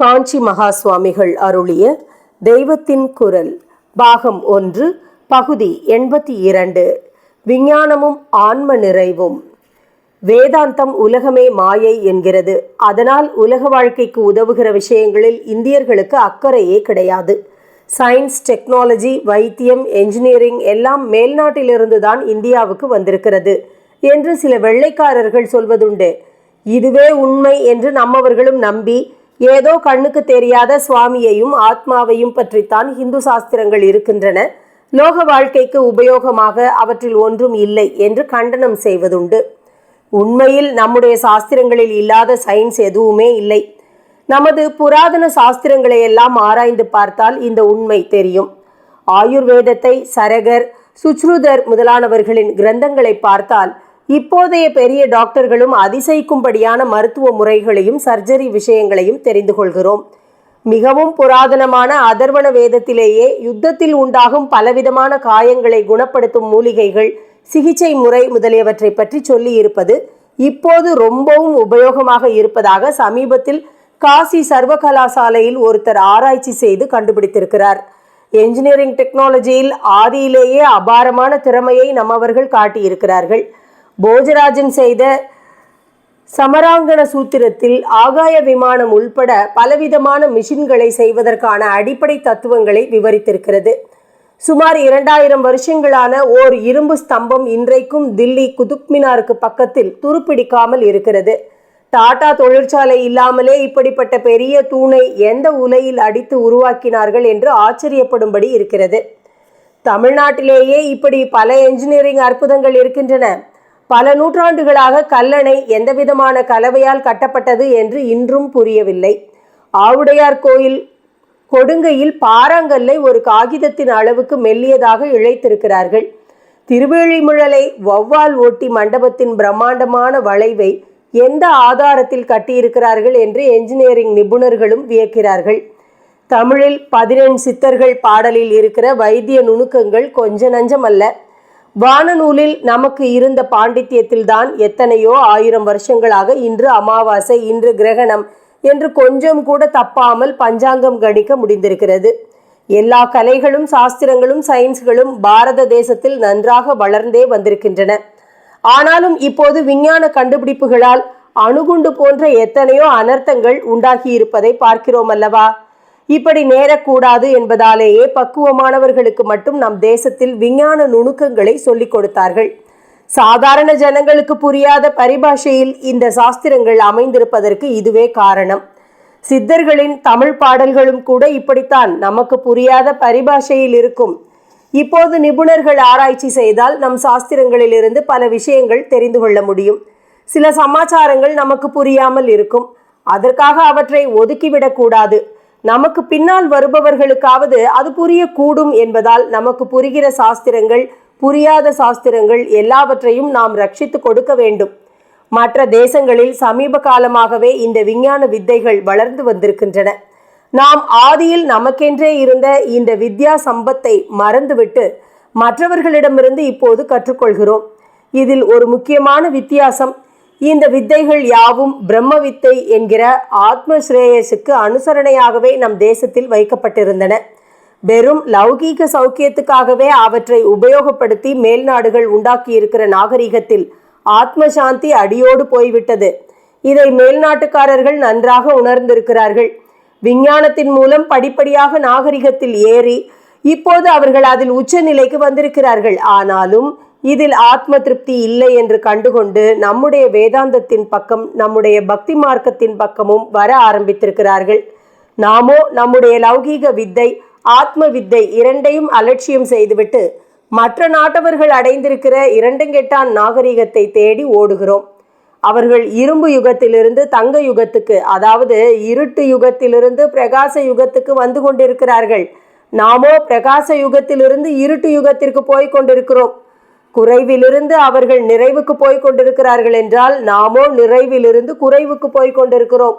காஞ்சி மகா சுவாமிகள் அருளிய தெய்வத்தின் குரல் பாகம் ஒன்று பகுதி எண்பத்தி இரண்டு. விஞ்ஞானமும் ஆன்ம நிறைவும். வேதாந்தம் உலகமே மாயை என்கிறது. அதனால் உலக வாழ்க்கைக்கு உதவுகிற விஷயங்களில் இந்தியர்களுக்கு அக்கறையே கிடையாது. சயின்ஸ் டெக்னாலஜி வைத்தியம் என்ஜினியரிங் எல்லாம் மேல்நாட்டிலிருந்து தான் இந்தியாவுக்கு வந்திருக்கிறது என்று சில வெள்ளைக்காரர்கள் சொல்வதுண்டு. இதுவே உண்மை என்று நம்மவர்களும் நம்பி ஏதோ கண்ணுக்கு தெரியாத சுவாமியையும் ஆத்மாவையும் பற்றித்தான் ஹிந்து சாஸ்திரங்கள் இருக்கின்றன. லோக வாழ்க்கைக்கு உபயோகமாக அவற்றில் ஒன்றும் இல்லை என்று கண்டனம் செய்வதுண்டு. உண்மையில் நம்முடைய சாஸ்திரங்களில் இல்லாத சயின்ஸ் எதுவுமே இல்லை. நமது புராதன சாஸ்திரங்களை எல்லாம் ஆராய்ந்து பார்த்தால் இந்த உண்மை தெரியும். ஆயுர்வேதத்தை சரகர் சுச்ருதர் முதலானவர்களின் கிரந்தங்களை பார்த்தால் இப்போதைய பெரிய டாக்டர்களும் அதிசயிக்கும்படியான மருத்துவ முறைகளையும் சர்ஜரி விஷயங்களையும் தெரிந்து கொள்கிறோம். மிகவும் புராதனமான அதர்வன வேதத்திலேயே யுத்தத்தில் உண்டாகும் பலவிதமான காயங்களை குணப்படுத்தும் மூலிகைகள் சிகிச்சை முறை முதலியவற்றை பற்றி சொல்லி இருப்பது இப்போது ரொம்பவும் உபயோகமாக இருப்பதாக சமீபத்தில் காசி சர்வகலாசாலையில் ஒருத்தர் ஆராய்ச்சி செய்து கண்டுபிடித்திருக்கிறார். என்ஜினியரிங் டெக்னாலஜியில் ஆதியிலேயே அபாரமான திறமையை நம்மவர்கள் காட்டியிருக்கிறார்கள். போஜராஜன் செய்த சமராங்கன சூத்திரத்தில் ஆகாய விமானம் உள்பட பலவிதமான மிஷின்களை செய்வதற்கான அடிப்படை தத்துவங்களை விவரித்திருக்கிறது. சுமார் இரண்டாயிரம் வருஷங்களான ஓர் இரும்பு ஸ்தம்பம் இன்றைக்கும் தில்லி குதுப் மினாருக்கு பக்கத்தில் துருப்பிடிக்காமல் இருக்கிறது. டாடா தொழிற்சாலை இல்லாமலே இப்படிப்பட்ட பெரிய தூணை எந்த உலையில் அடித்து உருவாக்கினார்கள் என்று ஆச்சரியப்படும்படி இருக்கிறது. தமிழ்நாட்டிலேயே இப்படி பல என்ஜினியரிங் அற்புதங்கள் இருக்கின்றன. பல நூற்றாண்டுகளாக கல்லணை எந்தவிதமான கலவையால் கட்டப்பட்டது என்று இன்றும் புரியவில்லை. ஆவுடையார் கோயில் கொடுங்கையில் பாறாங்கல்லை ஒரு காகிதத்தின் அளவுக்கு மெல்லியதாக இழைத்திருக்கிறார்கள். திருவேழிமுழலை வௌவால் ஓட்டி மண்டபத்தின் பிரம்மாண்டமான வளைவை எந்த ஆதாரத்தில் கட்டியிருக்கிறார்கள் என்று என்ஜினியரிங் நிபுணர்களும் வியக்கிறார்கள். தமிழில் பதினெண் சித்தர்கள் பாடலில் இருக்கிற வைத்திய நுணுக்கங்கள் கொஞ்ச நஞ்சமல்ல வானநூலில் நமக்கு இருந்த பாண்டித்யத்தில்தான் எத்தனையோ ஆயிரம் வருஷங்களாக இன்று அமாவாசை இன்று கிரகணம் என்று கொஞ்சம் கூட தப்பாமல் பஞ்சாங்கம் கணிக்க முடிந்திருக்கிறது. எல்லா கலைகளும் சாஸ்திரங்களும் சயின்ஸ்களும் பாரத தேசத்தில் நன்றாக வளர்ந்தே வந்திருக்கின்றன. ஆனாலும் இப்போது விஞ்ஞான கண்டுபிடிப்புகளால் அணுகுண்டு போன்ற எத்தனையோ அனர்த்தங்கள் உண்டாகி இருப்பதை பார்க்கிறோம் அல்லவா? இப்படி நேரக்கூடாது என்பதாலேயே பக்குவமானவர்களுக்கு மட்டும் நம் தேசத்தில் விஞ்ஞான நுணுக்கங்களை சொல்லிக் கொடுத்தார்கள். சாதாரண ஜனங்களுக்கு புரியாத பரிபாஷையில் இந்த சாஸ்திரங்கள் அமைந்திருப்பதற்கு இதுவே காரணம். சித்தர்களின் தமிழ் பாடல்களும் கூட இப்படித்தான். நமக்கு புரியாத பரிபாஷையில் இருக்கும். இப்போது நிபுணர்கள் ஆராய்ச்சி செய்தால் நம் சாஸ்திரங்களிலிருந்து பல விஷயங்கள் தெரிந்து கொள்ள முடியும். சில சமாச்சாரங்கள் நமக்கு புரியாமல் இருக்கும். அதற்காக அவற்றை ஒதுக்கிவிடக்கூடாது. நமக்கு பின்னால் வருபவர்களுக்காவது அது புரியக்கூடும் என்பதால் நமக்கு புரிகிற சாஸ்திரங்கள் புரியாத சாஸ்திரங்கள் எல்லாவற்றையும் நாம் ரட்சித்து கொடுக்க வேண்டும். மற்ற தேசங்களில் சமீப காலமாகவே இந்த விஞ்ஞான வித்தைகள் வளர்ந்து வந்திருக்கின்றன. நாம் ஆதியில் நமக்கென்றே இருந்த இந்த வித்யா சம்பத்தை மறந்துவிட்டு மற்றவர்களிடமிருந்து இப்போது கற்றுக்கொள்கிறோம். இதில் ஒரு முக்கியமான வித்தியாசம் இந்த வித்தைகள் யாவும் பிரம்ம வித்தை என்கிற ஆத்ம ஸ்ரேயஸுக்கு அனுசரணையாகவே நம் தேசத்தில் வைக்கப்பட்டிருந்தன. வெறும் லௌகீக சௌக்கியத்துக்காகவே அவற்றை உபயோகப்படுத்தி மேல்நாடுகள் உண்டாக்கியிருக்கிற நாகரிகத்தில் ஆத்ம சாந்தி அடியோடு போய்விட்டது. இதை மேல்நாட்டுக்காரர்கள் நன்றாக உணர்ந்திருக்கிறார்கள். விஞ்ஞானத்தின் மூலம் படிப்படியாக நாகரிகத்தில் ஏறி இப்போது அவர்கள் அதில் உச்சநிலைக்கு வந்திருக்கிறார்கள். ஆனாலும் இதில் ஆத்ம திருப்தி இல்லை என்று கண்டுகொண்டு நம்முடைய வேதாந்தத்தின் பக்கம் நம்முடைய பக்தி மார்க்கத்தின் பக்கமும் வர ஆரம்பித்திருக்கிறார்கள். நாமோ நம்முடைய லௌகீக வித்தை ஆத்ம வித்தை இரண்டையும் அலட்சியம் செய்துவிட்டு மற்ற நாட்டவர்கள் அடைந்திருக்கிற இரண்டுங்கெட்டான் நாகரிகத்தை தேடி ஓடுகிறோம். அவர்கள் இரும்பு யுகத்திலிருந்து தங்க யுகத்துக்கு அதாவது இருட்டு யுகத்திலிருந்து பிரகாச யுகத்துக்கு வந்து கொண்டிருக்கிறார்கள். நாமோ பிரகாச யுகத்திலிருந்து இருட்டு யுகத்திற்கு போய் கொண்டிருக்கிறோம். குறைவிலிருந்து அவர்கள் நிறைவுக்கு போய் கொண்டிருக்கிறார்கள் என்றால் நாமோ நிறைவிலிருந்து குறைவுக்கு போய் கொண்டிருக்கிறோம்.